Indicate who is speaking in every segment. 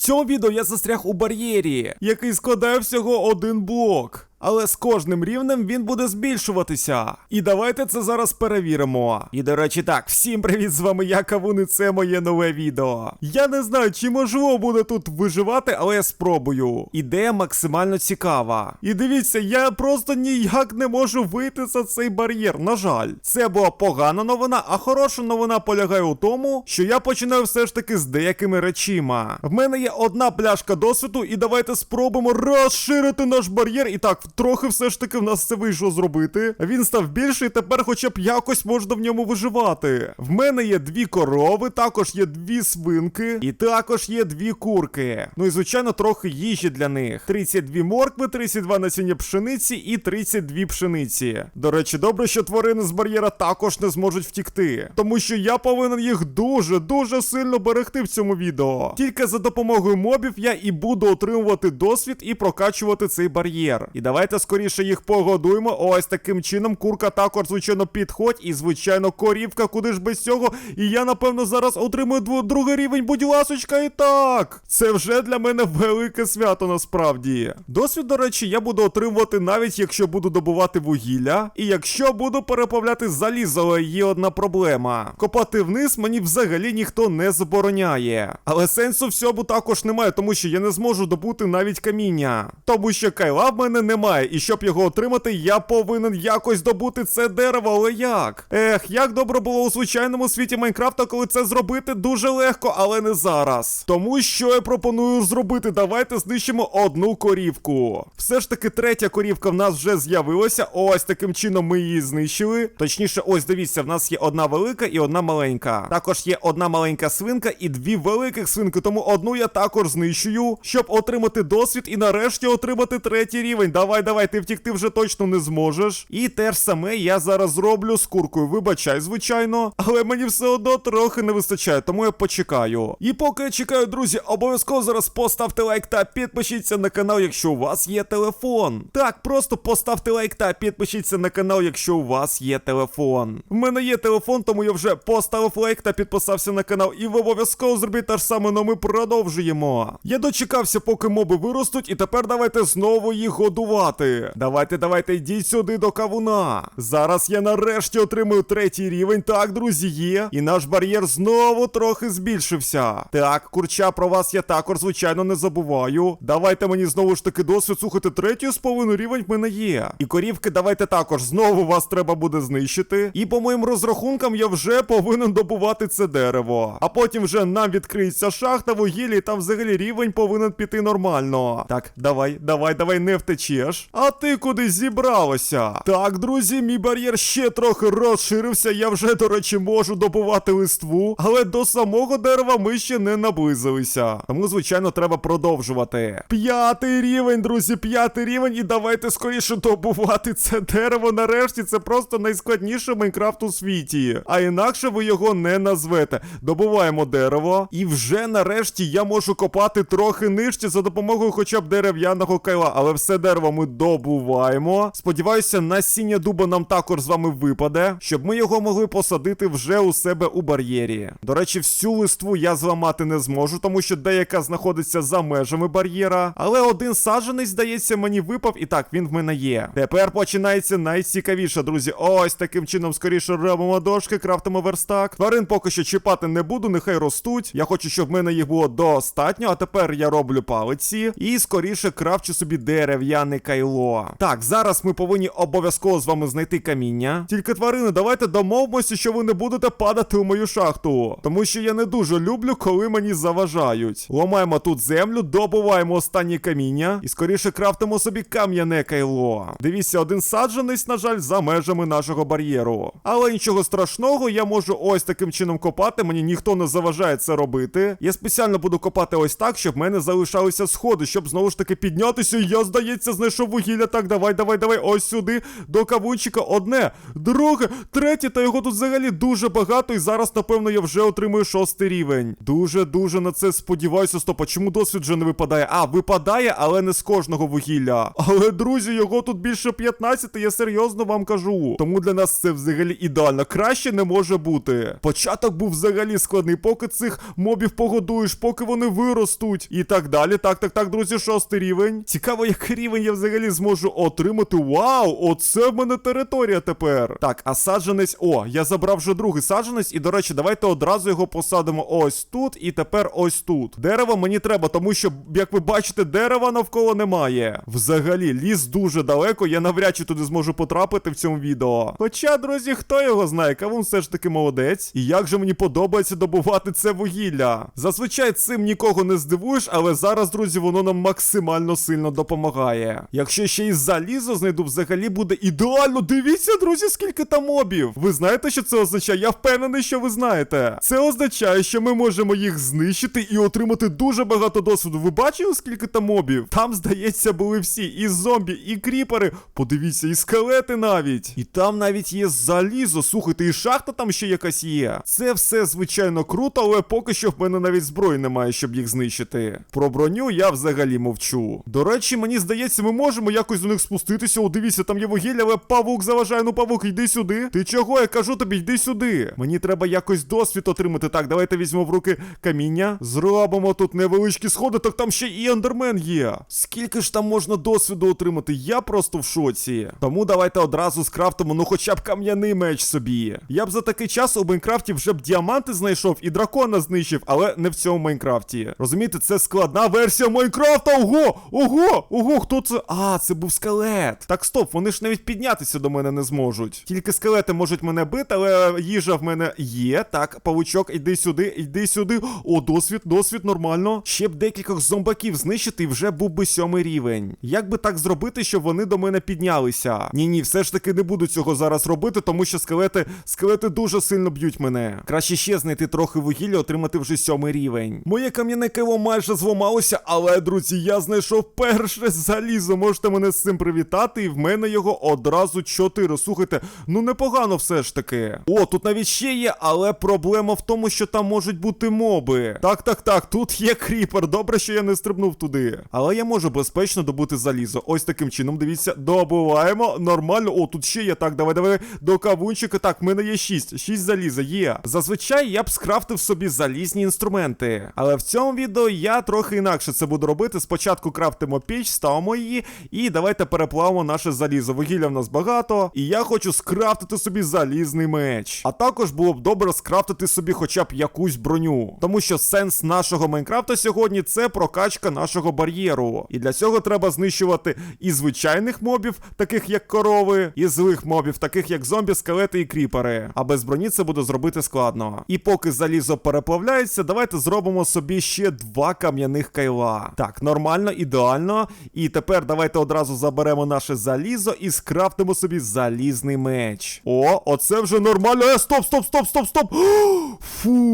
Speaker 1: цьому відео я застряг у бар'єрі, який складає всього один блок. Але з кожним рівнем він буде збільшуватися. І давайте це зараз перевіримо. І до речі, так, всім привіт, з вами я Кавун, і це моє нове відео. Я не знаю, чи можливо буде тут виживати, але я спробую. Ідея максимально цікава. І дивіться, я просто ніяк не можу вийти за цей бар'єр. На жаль, це була погана новина, а хороша новина полягає у тому, що я починаю все ж таки з деякими речима. В мене є одна пляшка досвіду, і давайте спробуємо розширити наш бар'єр. І так, трохи все ж таки в нас це вийшло зробити. Він став більший, тепер хоча б якось можна в ньому виживати. В мене є дві корови, також є дві свинки, і також є дві курки. Ну і звичайно, трохи їжі для них: 32 моркви, 32 насіння пшениці і 32 пшениці. До речі, добре, що тварини з бар'єра також не зможуть втікти, тому що я повинен їх дуже дуже сильно берегти в цьому відео. Тільки за допомогою мобів я і буду отримувати досвід і прокачувати цей бар'єр. І давайте скоріше їх погодуємо. Ось таким чином. Курка також, звичайно, підходь. І, звичайно, корівка, куди ж без цього. І я, напевно, зараз отримую другий рівень, будь ласочка, і так. Це вже для мене велике свято насправді. Досвід, до речі, я буду отримувати навіть якщо буду добувати вугілля. І якщо буду переплавляти залізо, але є одна проблема. Копати вниз мені взагалі ніхто не забороняє. Але сенсу в цьому також немає, тому що я не зможу добути навіть каміння. Тому що кайла в мене немає, і щоб його отримати, я повинен якось добути це дерево, але як? Ех, як добре було у звичайному світі Майнкрафта, коли це зробити дуже легко, але не зараз. Тому що я пропоную зробити, давайте знищимо одну корівку. Все ж таки, третя корівка в нас вже з'явилася. Ось таким чином ми її знищили. Точніше, ось дивіться, в нас є одна велика і одна маленька. Також є одна маленька свинка і дві великих свинки, тому одну я також знищую, щоб отримати досвід і нарешті отримати третій рівень. Давай, давай, ти втікти вже точно не зможеш. І те ж саме я зараз зроблю з куркою. Вибачай, звичайно, але мені все одно трохи не вистачає, тому я почекаю. І поки я чекаю, друзі, обов'язково зараз поставте лайк та підпишіться на канал, якщо у вас є телефон. Так, просто поставте лайк та підпишіться на канал, якщо у вас є телефон. В мене є телефон, тому я вже поставив лайк та підписався на канал. І ви обов'язково зробіть те ж саме, но ми продовжуємо. Я дочекався, поки моби виростуть, і тепер давайте знову їх годувати. Давайте, давайте, йдіть сюди до кавуна. Зараз я нарешті отримую третій рівень. Так, друзі, є. І наш бар'єр знову трохи збільшився. Так, курча про вас я також, звичайно, не забуваю. Давайте мені знову ж таки досвід. Слухайте, третій з половиною рівень в мене є. І корівки, давайте також знову вас треба буде знищити. І по моїм розрахункам я вже повинен добувати це дерево. А потім вже нам відкриється шахта вугілля, і там взагалі рівень повинен піти нормально. Так, давай, давай, давай, не втечеш. А ти куди зібралася? Так, друзі, мій бар'єр ще трохи розширився. Я вже, до речі, можу добувати листву, але до самого дерева ми ще не наблизилися. Тому, звичайно, треба продовжувати. П'ятий рівень, друзі, п'ятий рівень, і давайте скоріше добувати це дерево. Нарешті це просто найскладніше Майнкрафт у світі. А інакше ви його не назвете. Добуваємо дерево, і вже нарешті я можу копати трохи нижче за допомогою хоча б дерев'яного кайла. Але все дерево ми добуваємо. Сподіваюся, насіння дуба нам також з вами випаде, щоб ми його могли посадити вже у себе у бар'єрі. До речі, всю листву я зламати не зможу, тому що деяка знаходиться за межами бар'єра. Але один саджаний, здається, мені випав, і так, він в мене є. Тепер починається найцікавіше, друзі. Ось таким чином скоріше робимо дошки, крафтимо верстак. Тварин поки що чіпати не буду, нехай ростуть. Я хочу, щоб в мене їх було достатньо. А тепер я роблю палиці і скоріше крафчу собі дерев'яне кайло. Так, зараз ми повинні обов'язково з вами знайти каміння. Тільки тварини, давайте домовимося, що ви не будете падати у мою шахту. Тому що я не дуже люблю, коли мені заважають. Ламаємо тут землю, добуваємо останнє каміння і скоріше крафтимо собі кам'яне кайло. Дивіться, один саджанець, на жаль, за межами нашого бар'єру. Але нічого страшного, я можу ось таким чином копати. Мені ніхто не заважає це робити. Я спеціально буду копати ось так, щоб в мене залишалися сходи, щоб знову ж таки піднятися. І Я, здається, знайшов знайшов вугілля. Так, давай, давай, давай. Ось сюди. До кавунчика одне, друге, третє, та його тут взагалі дуже багато. І зараз, напевно, я вже отримую шостий рівень. Дуже, дуже на це сподіваюся. Стоп, а чому досвід вже не випадає? А, випадає, але не з кожного вугілля. Але, друзі, його тут більше 15, я серйозно вам кажу. Тому для нас це взагалі ідеально. Краще не може бути. Початок був взагалі складний, поки цих мобів погодуєш, поки вони виростуть. І так далі. Так, так, так, друзі, шостий рівень. Цікаво, який рівень я взагалі зможу отримати. Вау! Оце в мене територія тепер. Так, а саджанець. О, я забрав вже другий саджанець. І, до речі, давайте одразу його посадимо ось тут і тепер ось тут. Дерево мені треба, тому що, як ви бачите, дерева навколо немає. Взагалі, ліс дуже далеко, я навряд чи туди зможу потрапити в цьому відео. Хоча, друзі, хто його знає, кавун все ж таки молодець. І як же мені подобається добувати це вугілля. Зазвичай цим нікого не здивуєш, але зараз, друзі, воно нам максимально сильно допомагає. Якщо ще й залізо знайду, взагалі буде ідеально. Дивіться, друзі, скільки там мобів. Ви знаєте, що це означає? Я впевнений, що ви знаєте. Це означає, що ми можемо їх знищити і отримати дуже багато досвіду. Ви бачили, скільки там мобів? Там, здається, були всі. І зомбі, і кріпери. Подивіться, і скелети навіть. І там навіть є залізо. Слухайте, і шахта там ще якась є. Це все, звичайно, круто, але поки що в мене навіть зброї немає, щоб їх знищити. Про броню я взагалі мовчу. До речі, мені здається, ми можемо якось до них спуститися. О, дивіться, там є вугілля, але павук заважає. Ну, павук, йди сюди. Ти чого? Я кажу тобі, йди сюди. Мені треба якось досвід отримати. Так, давайте візьмемо в руки каміння. Зробимо тут невеличкі сходи, так там ще і ендермен є. Скільки ж там можна досвіду отримати? Я просто в шоці. Тому давайте одразу скрафтимо, ну хоча б кам'яний меч собі. Я б за такий час у Майнкрафті вже б діаманти знайшов і дракона знищив, але не в цьому Майнкрафті. Розумієте, це складна версія Майнкрафта. Ого! Ого! Ого, хто це? А, це був скелет. Так, стоп, вони ж навіть піднятися до мене не зможуть. Тільки скелети можуть мене бити, але їжа в мене є. Так, павучок, іди сюди, іди сюди. О, досвід, досвід, нормально. Ще б декількох зомбаків знищити і вже був би сьомий рівень. Як би так зробити, щоб вони до мене піднялися? Ні, ні, все ж таки не буду цього зараз робити, тому що скелети, скелети дуже сильно б'ють мене. Краще ще знайти трохи вугілля, отримати вже сьомий рівень. Моє кам'яне киво майже зламалося, але, друзі, я знайшов перше залізо. Можете мене з цим привітати, і в мене його одразу чотири. Слухайте, ну непогано все ж таки. О, тут навіть ще є, але проблема в тому, що там можуть бути моби. Так, так, так, тут є кріпер. Добре, що я не стрибнув туди. Але я можу безпечно добути залізо. Ось таким чином, дивіться, добуваємо. Нормально. О, тут ще є. Так, давай, давай. До кавунчика. Так, в мене є шість. Шість заліза є. Зазвичай я б скрафтив собі залізні інструменти. Але в цьому відео я трохи інакше це буду робити. Спочатку крафтимо піч, ставимо її, і давайте переплавимо наше залізо. Вугілля в нас багато. І я хочу скрафтити собі залізний меч. А також було б добре скрафтити собі хоча б якусь броню. Тому що сенс нашого Майнкрафта сьогодні це прокачка нашого бар'єру. І для цього треба знищувати і звичайних мобів, таких як корови, і злих мобів, таких як зомбі, скелети і кріпери. А без броні це буде зробити складно. І поки залізо переплавляється, давайте зробимо собі ще два кам'яних кайла. Так, нормально, ідеально. І тепер давайте одразу заберемо наше залізо і скрафтимо собі залізний меч. О, оце вже нормально. Е, стоп, стоп, стоп, стоп, стоп. Фух.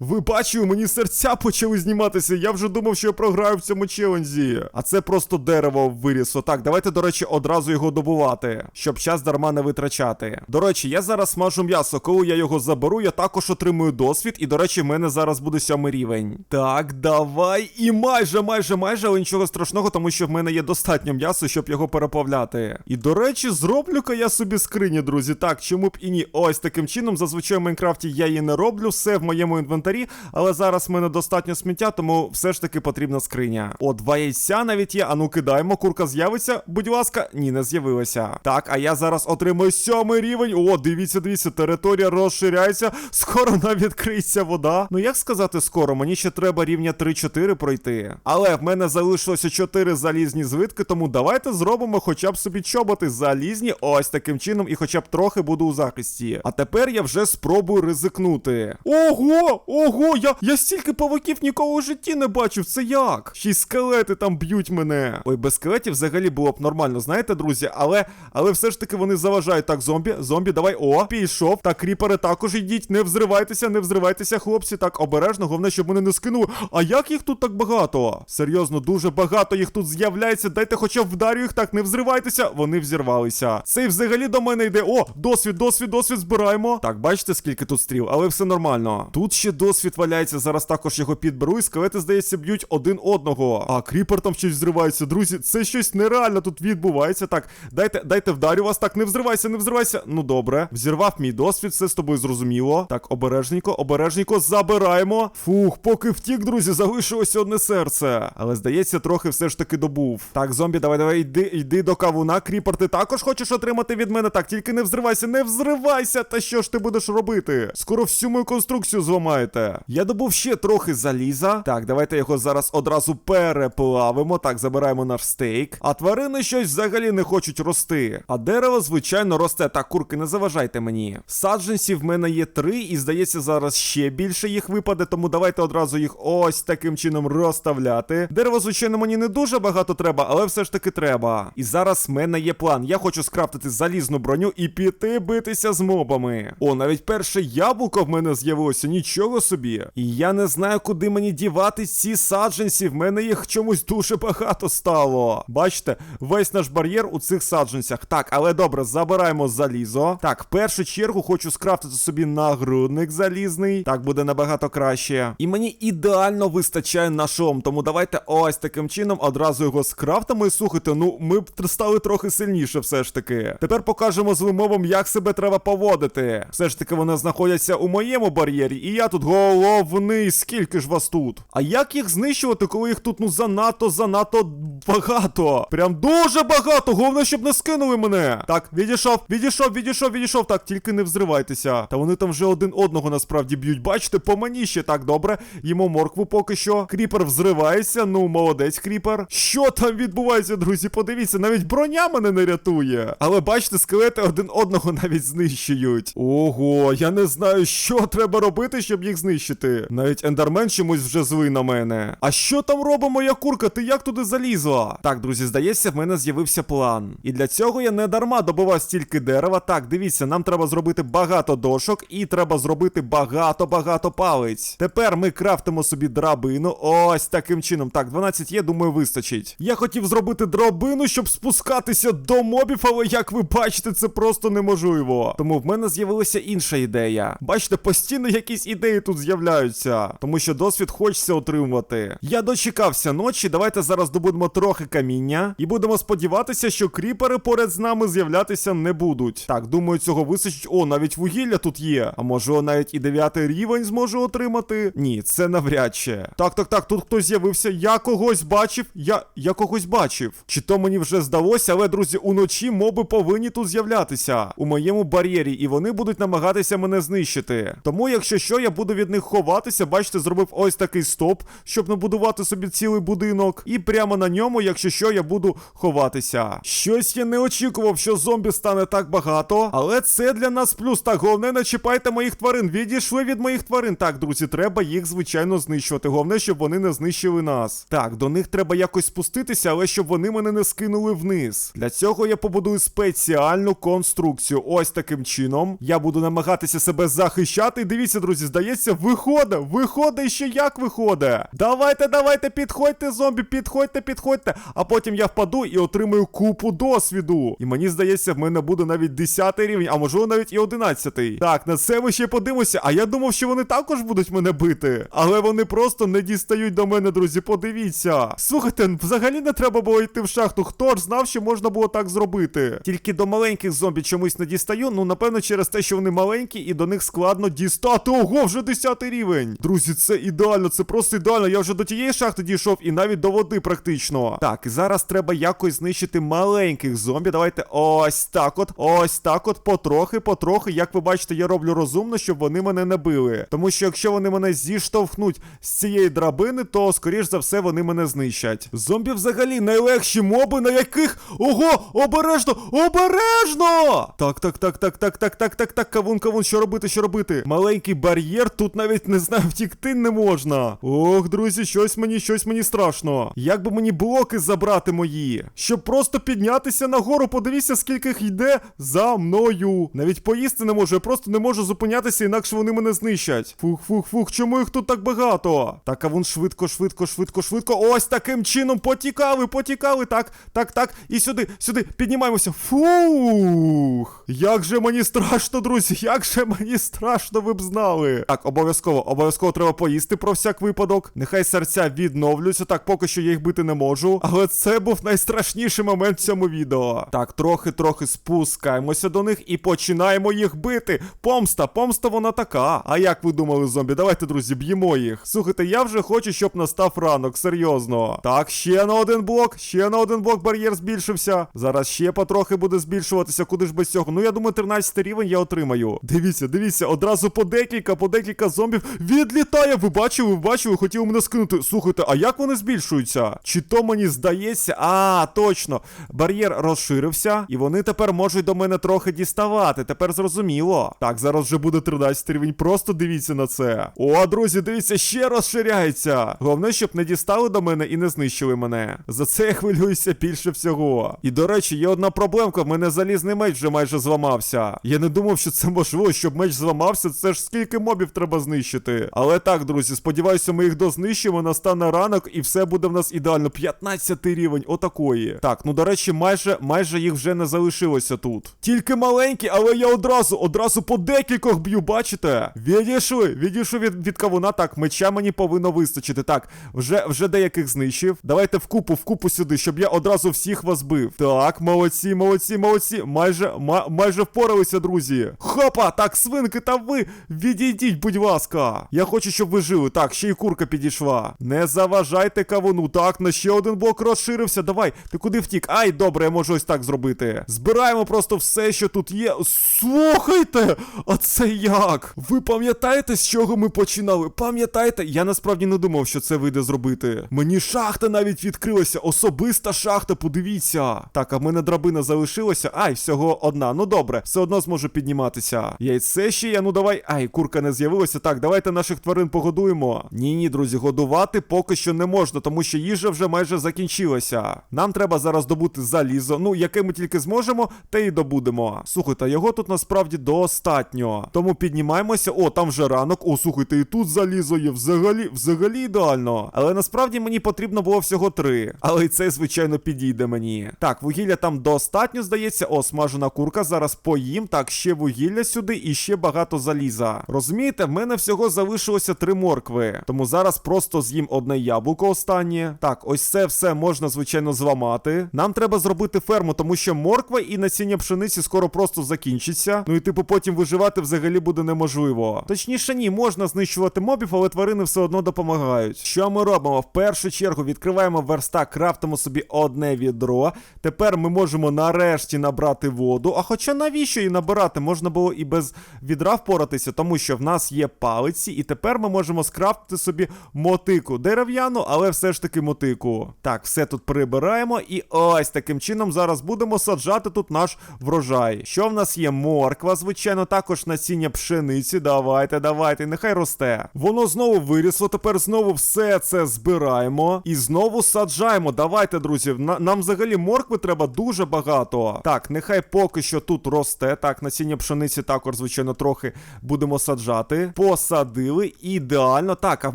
Speaker 1: Ви бачили, мені серця почали зніматися. Я вже думав, що я програю в цьому челенджі. А це просто дерево вирісло. Так, давайте, до речі, одразу його добувати, щоб час дарма не витрачати. До речі, я зараз смажу м'ясо. Коли я його заберу, я також отримую досвід. І, до речі, в мене зараз буде сьомий рівень. Так, давай. І майже, майже, майже, але нічого страшного, тому що в мене є достатньо м'яса, щоб його переплавляти. І, до речі, зроблю-ка я собі скриню, друзі. Так, чому б і ні? Ось таким чином. Зазвичай в Майнкрафті я її не роблю, все в моєму інвентарі, але зараз в мене достатньо сміття, тому все ж таки потрібна скриня. О, два яйця навіть є. Ану, кидаємо, курка з'явиться. Будь ласка, ні, не з'явилася. Так, а я зараз отримую сьомий рівень. О, дивіться, дивіться, територія розширяється. Скоро навіть відкриється вода. Ну як сказати скоро, мені ще треба рівня 3-4 пройти. Але в мене залишилося 4 залізні звитки, тому давайте зробимо хоча б собі чоботи залізні, ось таким чином, і хоча б трохи буду у захисті. А тепер я вже спробую ризикнути. Ого! Ого, я, я стільки павуків ніколи в житті не бачив. Це як? Ще й скелети там б'ють мене. Ой, без скелетів взагалі було б нормально, знаєте, друзі, але але все ж таки вони заважають. Так, зомбі, зомбі, давай. О, пішов. Так, кріпери також йдіть. Не взривайтеся, не взривайтеся, хлопці. Так, обережно, головне, щоб вони не скинули. А як їх тут так багато? Серйозно, дуже багато їх тут з'являється. Дайте хоча б вдарю їх так, не взривайтеся. Вони взірвалися. Цей взагалі до мене йде. О, досвід, досвід, досвід збираємо. Так, бачите, скільки тут стріл, але все нормально. Тут ще досвід валяється. Зараз також його підберу. І скелети, здається, б'ють один одного. А кріпер там щось взривається. Друзі, це щось нереально тут відбувається. Так, дайте, дайте вдарю вас. Так, не взривайся, не взривайся. Ну добре. Взірвав мій досвід, все з тобою зрозуміло. Так, обережненько, обережненько забираємо. Фух, поки втік, друзі, залишилось одне серце. Але здається, трохи все ж таки добув. Так, зомбі, давай, давай, йди, йди до кавуна. Кріпер, ти також хочеш отримати від мене. Так, тільки не взривайся, не взривайся. Та що ж ти будеш робити? Скоро всю мою конструкцію зламаєте. Я добув ще трохи заліза. Так, давайте його зараз одразу переплавимо. Так, забираємо наш стейк. А тварини щось взагалі не хочуть рости. А дерево, звичайно, росте. Так, курки, не заважайте мені. Саджанців в мене є три, і здається, зараз ще більше їх випаде, тому давайте одразу їх ось таким чином розставляти. Дерева, звичайно, мені не дуже багато треба, але все ж таки треба. І зараз в мене є план. Я хочу скрафтити залізну броню і піти битися з мобами. О, навіть перше яблуко в мене з'явилося, нічого собі. І я не знаю, куди мені дівати ці саджанці. В мене їх чомусь дуже багато стало. Бачите, весь наш бар'єр у цих саджанцях. Так, але добре, забираємо залізо. Так, в першу чергу хочу скрафтити собі нагрудник залізний. Так буде набагато краще. І мені ідеально вистачає на шолом, тому давайте ось таким чином одразу його скрафтимо. І слухайте, ну ми б стали трохи сильніше, все ж таки. Тепер покажемо злим мовам, як себе треба поводити. Все ж таки вони знаходяться у моєму бар'єрі, і я тут головний. Скільки ж вас тут? А як їх знищувати, коли їх тут ну занадто, занадто багато? Прям дуже багато. Головне, щоб не скинули мене. Так, відійшов, відійшов, відійшов, відійшов. Так, тільки не взривайтеся. Та вони там вже один одного насправді б'ють. Бачите, по мені ще так добре. Їмо моркву поки що. Кріпер взривається. Ну, молодець, кріпер. Що там відбувається, друзі? Подивіться, навіть броня мене не рятує. Але бачите, скелети один одного навіть знищують. Ого, я не знаю, що треба робити, щоб їх знищити. Навіть ендермен чомусь вже злий на мене. А що там робить моя курка? Ти як туди залізла? Так, друзі, здається, в мене з'явився план. І для цього я не дарма добував стільки дерева. Так, дивіться, нам треба зробити багато дошок і треба зробити багато-багато палиць. Тепер ми крафтимо собі драбину. Ось таким чином. Так, 12 є, думаю, вистачить. Я хотів зробити драбину, щоб спускатися до мобів, але як ви бачите, це просто неможливо. Тому в мене з'явилася інша ідея. Бачите, постійно якісь ідеї тут з'являються, тому що досвід хочеться отримувати. Я дочекався ночі. Давайте зараз добудемо трохи каміння і будемо сподіватися, що кріпери поряд з нами з'являтися не будуть. Так, думаю, цього вистачить. О, навіть вугілля тут є. А може, навіть і дев'ятий рівень зможу отримати? Ні, це навряд чи. Так, так, так, тут хтось з'явився. Я когось бачив. Я я когось бачив. Чи то мені вже здалося, але друзі, уночі моби повинні тут з'являтися у моєму бар'єрі, і вони будуть намагатися мене знищити. Тому, якщо що, я буду від них ховатися, бачите, зробив ось такий стоп, щоб набудувати собі цілий будинок. І прямо на ньому, якщо що, я буду ховатися. Щось я не очікував, що зомбі стане так багато, але це для нас плюс. Так, головне, не чіпайте моїх тварин. Відійшли від моїх тварин. Так, друзі, треба їх, звичайно, знищувати. Головне, щоб вони не знищили нас. Так, до них треба якось спуститися, але щоб вони мене не скинули вниз. Для цього я побудую спеціальну конструкцію. Ось таким чином. Я буду намагатися себе захищати. І дивіться, друзі, здається, виходить. Виходить ще як виходить. Давайте, давайте, підходьте, зомбі, підходьте, підходьте. А потім я впаду і отримаю купу досвіду. І мені здається, в мене буде навіть 10 рівень, а можливо навіть і 11. Так, на це ми ще подивимося. А я думав, що вони також будуть мене бити. Але вони просто не дістають до мене, друзі. Подивіться. Слухайте, взагалі не треба було йти в шахту. Хто ж знав, що можна було так зробити? Тільки до маленьких зомбі чомусь не дістаю. Ну, напевно, через те, що вони маленькі, і до них складно дістати. Ого, вже 10 рівень. Друзі, це ідеально, це просто ідеально. Я вже до тієї шахти дійшов і навіть до води практично. Так, і зараз треба якось знищити маленьких зомбі. Давайте ось так от, ось так от, потрохи, потрохи. Як ви бачите, я роблю розумно, щоб вони мене не били. Тому що якщо вони мене зіштовхнуть з цієї драбини, то скоріш за все вони мене знищать. Зомбі взагалі найлегші моби, на яких. Ого! Обережно! Обережно! Так, так, так, так, так, так, так, так, так, кавун, кавун, що робити, що робити? Маленький бар'єр тут тут навіть не знаю, втікти не можна. Ох, друзі, щось мені, щось мені страшно. Як би мені блоки забрати мої? Щоб просто піднятися нагору, подивіться, скільки їх йде за мною. Навіть поїсти не можу, я просто не можу зупинятися, інакше вони мене знищать. Фух, фух, фух, чому їх тут так багато? Так, а вон швидко, швидко, швидко, швидко. Ось таким чином потікали, потікали. Так, так, так. І сюди, сюди, піднімаємося. Фух. Як же мені страшно, друзі, як же мені страшно, ви б знали. Так, обов'язково, обов'язково Обов'язково треба поїсти про всяк випадок. Нехай серця відновлюються. Так, поки що я їх бити не можу. Але це був найстрашніший момент в цьому відео. Так, трохи-трохи спускаємося до них і починаємо їх бити. Помста, помста вона така. А як ви думали, зомбі? Давайте, друзі, б'ємо їх. Слухайте, я вже хочу, щоб настав ранок, серйозно. Так, ще на один блок, ще на один блок бар'єр збільшився. Зараз ще потрохи буде збільшуватися, куди ж без цього. Ну, я думаю, 13 рівень я отримаю. Дивіться, дивіться, одразу по декілька, по декілька зомбів відлітає. Ви бачили, ви бачили, хотіли мене скинути. Слухайте, а як вони збільшуються? Чи то мені здається? А, точно. Бар'єр розширився, і вони тепер можуть до мене трохи діставати. Тепер зрозуміло. Так, зараз вже буде 13 рівень. Просто дивіться на це. О, друзі, дивіться, ще розширяється. Головне, щоб не дістали до мене і не знищили мене. За це я хвилююся більше всього. І до речі, є одна проблемка. В мене залізний меч вже майже зламався. Я не думав, що це можливо, щоб меч зламався. Це ж скільки мобів треба знищити. Але так, друзі, сподіваюся, ми їх дознищимо. Настане ранок, і все буде в нас ідеально. 15 рівень, отакої. Так, ну до речі, майже майже їх вже не залишилося тут. Тільки маленькі, але я одразу, одразу по декількох б'ю, бачите? Відійшли, відійшли від, від кавуна. Так, меча мені повинно вистачити. Так, вже вже деяких знищив. Давайте вкупу, вкупу сюди, щоб я одразу всіх вас бив. Так, молодці, молодці, молодці. Майже ма, майже впоралися, друзі. Хопа! Так, свинки, та ви відійдіть, будь ласка. Я хочу, щоб ви жили. Так, ще й курка підійшла. Не заважайте кавуну. Так, на ще один блок розширився. Давай, ти куди втік? Ай, добре, я можу ось так зробити. Збираємо просто все, що тут є. Слухайте! А це як? Ви пам'ятаєте, з чого ми починали? Пам'ятаєте? Я насправді не думав, що це вийде зробити. Мені шахта навіть відкрилася. Особиста шахта, подивіться. Так, а в мене драбина залишилася. Ай, всього одна. Ну добре, все одно зможу підніматися. Яйце ще є, ну давай. Ай, курка не з'явилася. Так, давайте наших тварин погодуємо. Ні, ні, друзі, годувати поки що не можна, тому що їжа вже майже закінчилася. Нам треба зараз добути залізо. Ну, яке ми тільки зможемо, те і добудемо. Слухайте, його тут насправді достатньо. Тому піднімаємося. О, там вже ранок. О, слухайте, і тут залізо є. Взагалі, взагалі ідеально. Але насправді мені потрібно було всього три. Але і це, звичайно, підійде мені. Так, вугілля там достатньо, здається. О, смажена курка. Зараз поїм. Так, ще вугілля сюди і ще багато заліза. Розумієте, мене всього залишилося три моркви. Тому зараз просто з'їм одне яблуко останнє. Так, ось це все можна, звичайно, зламати. Нам треба зробити ферму, тому що морква і насіння пшениці скоро просто закінчиться. Ну і типу потім виживати взагалі буде неможливо. Точніше, ні, можна знищувати мобів, але тварини все одно допомагають. Що ми робимо? В першу чергу відкриваємо верстак, крафтимо собі одне відро. Тепер ми можемо нарешті набрати воду. А хоча навіщо її набирати? Можна було і без відра впоратися, тому що в нас є палиці, і тепер ми можемо скрафтити собі мотику. Дерев'яну, але все ж таки мотику. Так, все тут прибираємо, і ось таким чином зараз будемо саджати тут наш врожай. Що в нас є? Морква, звичайно, також насіння пшениці. Давайте, давайте, нехай росте. Воно знову вирісло. Тепер знову все це збираємо і знову саджаємо. Давайте, друзі. на- нам взагалі моркви треба дуже багато. Так, нехай поки що тут росте. Так, насіння пшениці також, звичайно, трохи будемо саджати. Посадили. Ідеально. Так, а в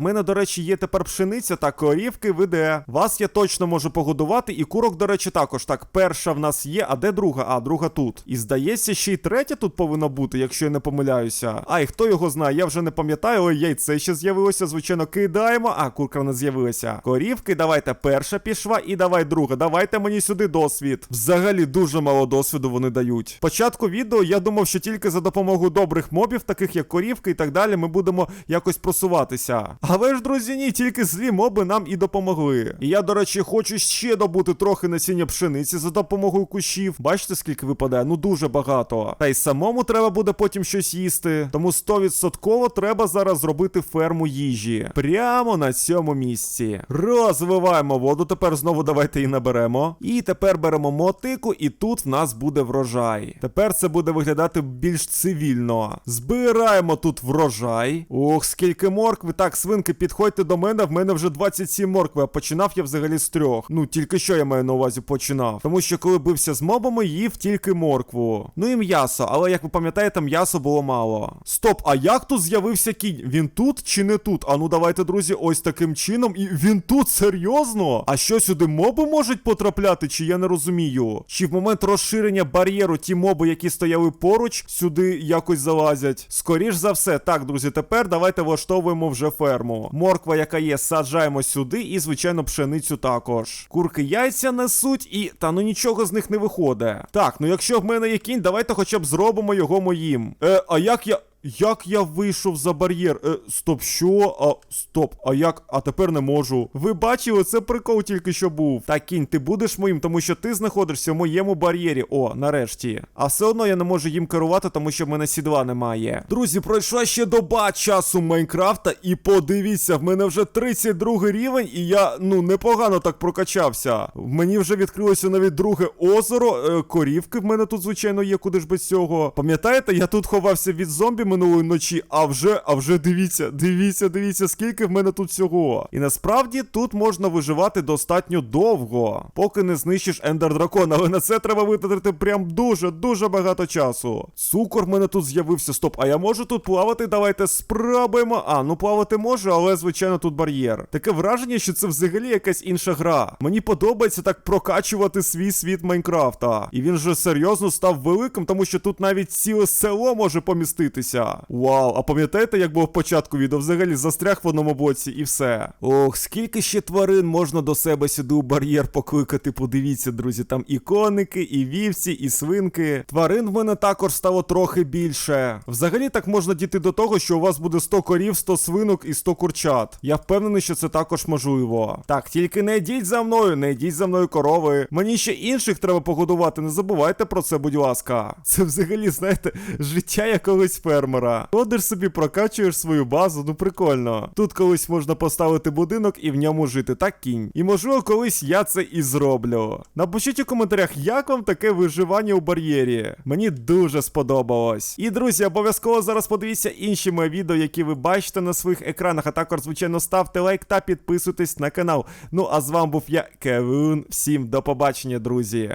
Speaker 1: мене, до речі, є тепер пшениця та корівки веде. Вас я точно можу погодувати, і курок, до речі, також. Так, перша в нас є, а де друга? А, друга тут. І здається, ще й третя тут повинна бути, якщо я не помиляюся. Ай, хто його знає, я вже не пам'ятаю, але яйце ще з'явилося, звичайно, кидаємо. А, курка не з'явилася. Корівки, давайте перша пішла, і давай друга. Давайте мені сюди досвід. Взагалі дуже мало досвіду вони дають. Початку відео я думав, що тільки за допомогою добрих мобів, таких як корівки і так далі, ми будемо якось просуватися. Але ж, друзі, ні, тільки злі моби нам і допомогли. І я, до речі, хочу ще добути трохи насіння пшениці за допомогою кущів. Бачите, скільки випадає? Ну дуже багато. Та й самому треба буде потім щось їсти. Тому 100% треба зараз зробити ферму їжі. Прямо на цьому місці. Розвиваємо воду. Тепер знову давайте її наберемо. І тепер беремо мотику, і тут в нас буде врожай. Тепер це буде виглядати більш цивільно. Збираємо тут врожай. Врожай. Ох, скільки моркви. Так, свинки, підходьте до мене. В мене вже 27 моркви, а починав я взагалі з трьох. Ну, тільки що я маю на увазі починав. Тому що коли бився з мобами, їв тільки моркву. Ну і м'ясо, але як ви пам'ятаєте, м'ясо було мало. Стоп, а як тут з'явився кінь? Він тут чи не тут? А ну давайте, друзі, ось таким чином. І він тут серйозно? А що сюди моби можуть потрапляти, чи я не розумію? Чи в момент розширення бар'єру ті моби, які стояли поруч, сюди якось залазять? Скоріш за все, так, друзі, тепер давайте влаштовуємо вже ферму. Морква, яка є, саджаємо сюди, і, звичайно, пшеницю також. Курки яйця несуть, і та ну нічого з них не виходить. Так, ну якщо в мене є кінь, давайте хоча б зробимо його моїм. Е, а як я. Як я вийшов за бар'єр? Е, стоп, що? А, стоп, а як? А тепер не можу. Ви бачили, це прикол тільки що був. Так, кінь, ти будеш моїм, тому що ти знаходишся в моєму бар'єрі. О, нарешті. А все одно я не можу їм керувати, тому що в мене сідла немає. Друзі, пройшла ще доба часу Майнкрафта, і подивіться, в мене вже 32 рівень, і я ну непогано так прокачався. Мені вже відкрилося навіть друге озеро. Е, корівки в мене тут, звичайно, є, куди ж без цього. Пам'ятаєте, я тут ховався від зомбі минулої ночі, а вже, а вже дивіться, дивіться, дивіться, скільки в мене тут всього. І насправді тут можна виживати достатньо довго, поки не знищиш ендер дракон, але на це треба витратити прям дуже, дуже багато часу. Цукор в мене тут з'явився. Стоп, а я можу тут плавати? Давайте спробуємо. А, ну плавати можу, але звичайно тут бар'єр. Таке враження, що це взагалі якась інша гра. Мені подобається так прокачувати свій світ Майнкрафта. І він же серйозно став великим, тому що тут навіть ціле село може поміститися. Вау, а пам'ятаєте, як було в початку відео? Взагалі застряг в одному боці і все. Ох, скільки ще тварин можна до себе сюди у бар'єр покликати. Подивіться, друзі, там і коники, і вівці, і свинки. Тварин в мене також стало трохи більше. Взагалі так можна дійти до того, що у вас буде 100 корів, 100 свинок і 100 курчат. Я впевнений, що це також можливо. Так, тільки не йдіть за мною, не йдіть за мною корови. Мені ще інших треба погодувати. Не забувайте про це, будь ласка. Це взагалі, знаєте, життя якогось фермера. Ходиш собі, прокачуєш свою базу, ну прикольно. Тут колись можна поставити будинок і в ньому жити, так кінь. І можливо, колись я це і зроблю. Напишіть у коментарях, як вам таке виживання у бар'єрі. Мені дуже сподобалось. І друзі, обов'язково зараз подивіться інші мої відео, які ви бачите на своїх екранах. А також, звичайно, ставте лайк та підписуйтесь на канал. Ну а з вами був я, Кевун. Всім до побачення, друзі.